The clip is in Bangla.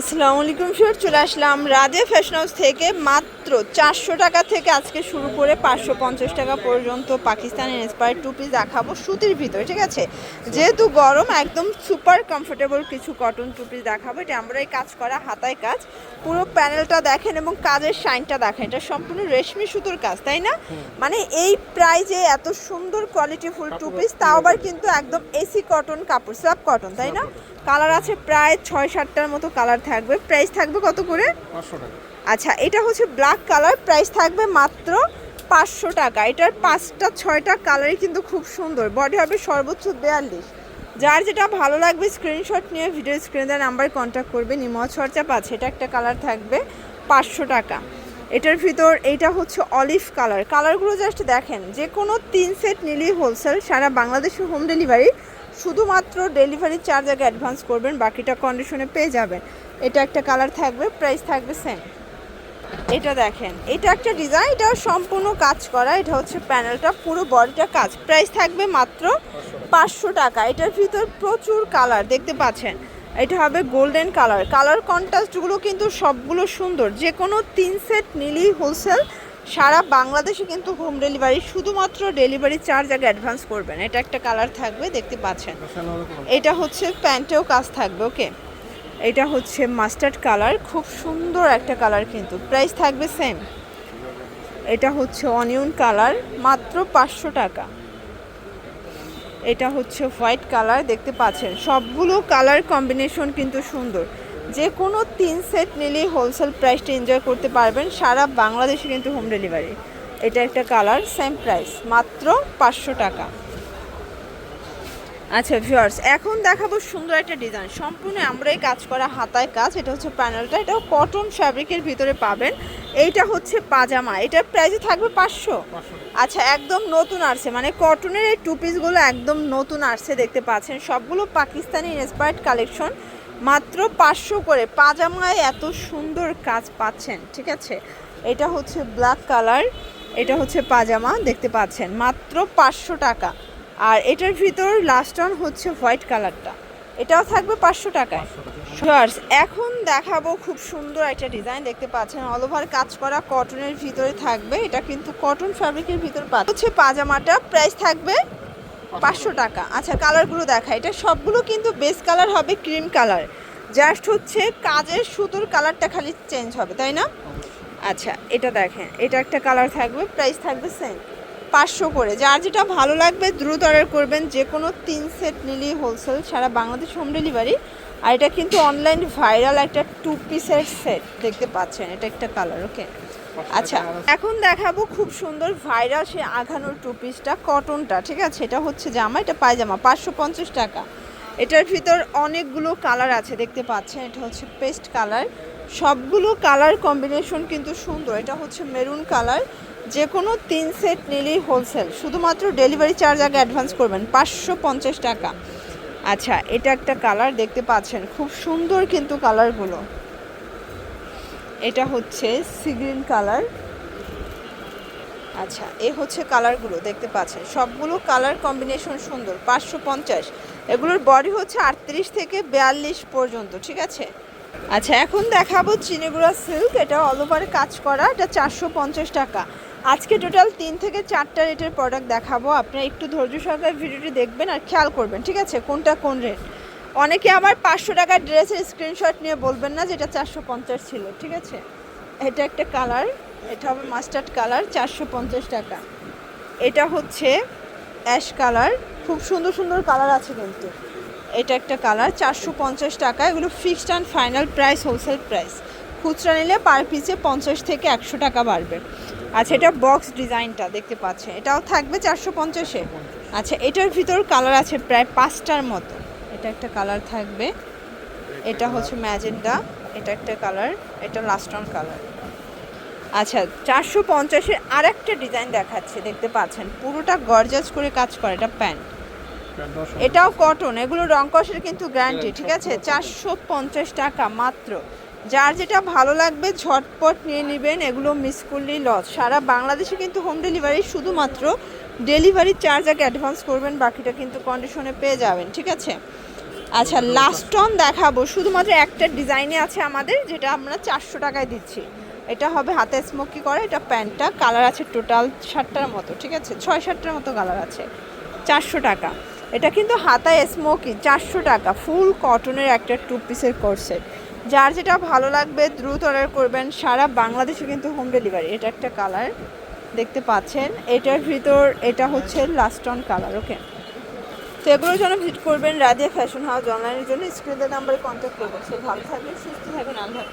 আসসালামু আলাইকুম স্যার চলে আসলাম রাজে ফ্যাশন হাউস থেকে মাত্র চারশো টাকা থেকে আজকে শুরু করে পাঁচশো পঞ্চাশ টাকা পর্যন্ত পাকিস্তানি ইন্সপায়ার টু পিস দেখাবো সুতির ভিতরে ঠিক আছে? যেহেতু গরম একদম সুপার কমফোর্টেবল কিছু কটন টু পিস দেখাবো। এটা আমরা এই কাজ করা হাতায় কাজ। পুরো প্যানেলটা দেখেন এবং কাজের শাইনটা দেখেন। এটা সম্পূর্ণ রেশমি সুতোর কাজ তাই না? মানে এই প্রাইজে এত সুন্দর কোয়ালিটি ফুল টু পিস তাও আবার কিন্তু একদম এসি কটন কাপড় স্ল্যাব কটন তাই না? কালার আছে প্রায় ছয় সাতটার মতো কালার থাকবে। প্রাইস থাকবে কত করে? পাঁচশো টাকা। আচ্ছা এটা হচ্ছে ব্ল্যাক কালার প্রাইস থাকবে মাত্র পাঁচশো টাকা। এটার পাঁচটা, ছয়টা কালারই কিন্তু খুব সুন্দর। বডি হবে সর্বোচ্চ বিয়াল্লিশ। যার যেটা ভালো লাগবে স্ক্রিনশট নিয়ে ভিডিও স্ক্রিনে নাম্বারে কন্ট্যাক্ট করবে। নিমজ চর্চা পাচ্ছে এটা একটা কালার থাকবে পাঁচশো টাকা। এটার ভিতর এইটা হচ্ছে অলিভ কালার কালারগুলো জাস্ট দেখেন যে কোনো তিন সেট নিলেই হোলসেল সারা বাংলাদেশে হোম ডেলিভারি শুধুমাত্র ডেলিভারি চার্জ আগে অ্যাডভান্স করবেন, বাকিটা কন্ডিশনে পেয়ে যাবেন। এটা একটা কালার থাকবে প্রাইস থাকবে সেম এটা দেখেন এটা একটা ডিজাইন এটা সম্পূর্ণ কাজ করা এটা হচ্ছে প্যানেলটা পুরো বডিটা কাজ। প্রাইস থাকবে মাত্র পাঁচশো টাকা। এটার ভিতর প্রচুর কালার দেখতে পাচ্ছেন? এটা হবে গোল্ডেন কালার কালার কন্ট্রাস্টগুলো কিন্তু সবগুলো সুন্দর। যে কোনো তিন সেট নিলেই হোলসেল সারা বাংলাদেশে কিন্তু হোম ডেলিভারি শুধুমাত্র ডেলিভারি চার্জ আগে অ্যাডভান্স করবেন। এটা একটা কালার থাকবে দেখতে পাচ্ছেন? এটা হচ্ছে প্যান্টেও কাজ থাকবে ওকে এটা হচ্ছে মাস্টার্ড কালার, খুব সুন্দর একটা কালার কিন্তু। প্রাইস থাকবে সেম এটা হচ্ছে অনিয়ন কালার, মাত্র পাঁচশো টাকা। এটা হচ্ছে হোয়াইট কালার, দেখতে পাচ্ছেন। সবগুলো কালার কম্বিনেশন কিন্তু সুন্দর। যে কোনো তিন সেট নিলেই হোলসেল প্রাইসটা এনজয় করতে পারবেন, সারা বাংলাদেশে কিন্তু হোম ডেলিভারি। এটা একটা কালার সেম প্রাইস মাত্র পাঁচশো টাকা। আচ্ছা ভিউয়ার্স এখন দেখাবো সুন্দর একটা ডিজাইন সম্পূর্ণ আমরাই কাজ করা হাতায় কাজ। এটা হচ্ছে প্যানেলটা এটাও কটন ফ্যাব্রিকের ভিতরে পাবেন। এইটা হচ্ছে পাজামা। এটার প্রাইসে থাকবে পাঁচশো। আচ্ছা একদম নতুন আসছে। মানে কটনের এই টু পিসগুলো একদম নতুন আসছে দেখতে পাচ্ছেন। সবগুলো পাকিস্তানি ইন্সপায়ার্ড কালেকশন মাত্র পাঁচশো করে। পাজামায় এত সুন্দর কাজ পাচ্ছেন ঠিক আছে? এটা হচ্ছে ব্ল্যাক কালার এটা হচ্ছে পাজামা দেখতে পাচ্ছেন। মাত্র পাঁচশো টাকা। আর এটার ভিতর লাস্ট অন হচ্ছে হোয়াইট কালারটা এটাও থাকবে পাঁচশো টাকায়। এখন দেখাবো খুব সুন্দর একটা ডিজাইন দেখতে পাচ্ছেন। অল ওভার কাজ করা কটনের ভিতরে থাকবে। এটা কিন্তু কটন ফ্যাব্রিকের ভিতর হচ্ছে পাজামাটা প্রাইস থাকবে পাঁচশো টাকা। আচ্ছা কালারগুলো দেখা এটা সবগুলো কিন্তু বেস কালার হবে ক্রিম কালার জাস্ট হচ্ছে কাজের সুতোর কালারটা খালি চেঞ্জ হবে, তাই না? আচ্ছা এটা দেখেন। এটা একটা কালার থাকবে প্রাইস থাকবে সেম পাঁচশো করে। যার যেটা ভালো লাগবে দ্রুত অর্ডার করবেন। যে কোনো তিন সেট নিলেই হোলসেল সারা বাংলাদেশ হোম ডেলিভারি আর এটা কিন্তু অনলাইন ভাইরাল একটা টু পিসের সেট দেখতে পাচ্ছেন। এটা একটা কালার ওকে আচ্ছা এখন দেখাবো খুব সুন্দর ভাইরাল সে আঘানোর টু পিসটা কটনটা ঠিক আছে? এটা হচ্ছে জামা এটা পায়জামা পাঁচশো পঞ্চাশ টাকা। এটার ভিতর অনেকগুলো কালার আছে দেখতে পাচ্ছেন? এটা হচ্ছে পেস্ট কালার সবগুলো কালার কম্বিনেশন কিন্তু সুন্দর। এটা হচ্ছে মেরুন কালার যে কোনো তিন সেট নিলেই হোলসেল শুধুমাত্র ডেলিভারি চার্জ আগে অ্যাডভান্স করবেন, পাঁচশো পঞ্চাশ টাকা। আচ্ছা এটা একটা কালার দেখতে পাচ্ছেন, খুব সুন্দর কিন্তু কালারগুলো এটা হচ্ছে সি গ্রিন কালার আচ্ছা এ হচ্ছে কালারগুলো দেখতে পাচ্ছেন, সবগুলো কালার কম্বিনেশন সুন্দর, পাঁচশো পঞ্চাশ। এগুলোর বডি হচ্ছে আটত্রিশ থেকে বিয়াল্লিশ পর্যন্ত, ঠিক আছে? আচ্ছা এখন দেখাবো চিনিগুড়া সিল্ক এটা অল ওভার কাজ করা, এটা চারশো পঞ্চাশ টাকা। আজকে টোটাল তিন থেকে চারটা রেটের প্রোডাক্ট দেখাবো। আপনারা একটু ধৈর্য সহকারে ভিডিওটি দেখবেন আর খেয়াল করবেন, ঠিক আছে? কোনটা কোন রেট অনেকে আবার পাঁচশো টাকার ড্রেসের স্ক্রিনশট নিয়ে বলবেন না যেটা চারশো পঞ্চাশ ছিল, ঠিক আছে? এটা একটা কালার এটা হবে মাস্টার্ড কালার চারশো পঞ্চাশ টাকা। এটা হচ্ছে অ্যাশ কালার খুব সুন্দর সুন্দর কালার আছে কিন্তু। এটা একটা কালার চারশো পঞ্চাশ টাকা, এগুলো fixed and final price wholesale price খুচরা নিলে পার পিসে পঞ্চাশ থেকে একশো টাকা বাড়বে। আচ্ছা এটা বক্স ডিজাইনটা দেখতে পাচ্ছেন। এটাও থাকবে চারশো পঞ্চাশে আচ্ছা এটার ভিতর কালার আছে প্রায় পাঁচটার মতো। এটা একটা কালার থাকবে। এটা হচ্ছে ম্যাজেন্ডা এটা একটা কালার এটা লাস্ট অন কালার আচ্ছা চারশো পঞ্চাশের আর একটা ডিজাইন দেখাচ্ছে দেখতে পাচ্ছেন। পুরোটা গরজাস করে কাজ করে এটা প্যান্ট এটাও কটন এগুলো রং কষের কিন্তু গ্যারান্টি ঠিক আছে? চারশো পঞ্চাশ টাকা মাত্র। যার যেটা ভালো লাগবে ঝটপট নিয়ে নেবেন এগুলো মিস করলেই লস সারা বাংলাদেশে কিন্তু হোম ডেলিভারি শুধুমাত্র ডেলিভারি চার্জ আগে অ্যাডভান্স করবেন বাকিটা কিন্তু কন্ডিশনে পেয়ে যাবেন ঠিক আছে? আচ্ছা লাস্ট অন দেখাবো। শুধুমাত্র একটা ডিজাইনে আছে আমাদের যেটা আমরা চারশো টাকায় দিচ্ছি। এটা হবে হাতে স্মোকি করে এটা প্যান্টটা কালার আছে টোটাল ষাটটার মতো ঠিক আছে? ছয় সাতটার মতো কালার আছে চারশো টাকা। এটা কিন্তু হাতায় স্মোকি চারশো টাকা ফুল কটনের একটা টু পিসের কোর্সেট যার যেটা ভালো লাগবে দ্রুত অর্ডার করবেন। সারা বাংলাদেশে কিন্তু হোম ডেলিভারি এটা একটা কালার দেখতে পাচ্ছেন। এটার ভিতর এটা হচ্ছে লাস্ট অন কালার ওকে তো এগুলোর জন্য ভিজিট করবেন রাধিয়া ফ্যাশন হাউস অনলাইনের জন্য স্ক্রিনের নাম্বারে কন্ট্যাক্ট করবেন। সে ভালো থাকবে সুস্থ থাকবেন, আল্লাহ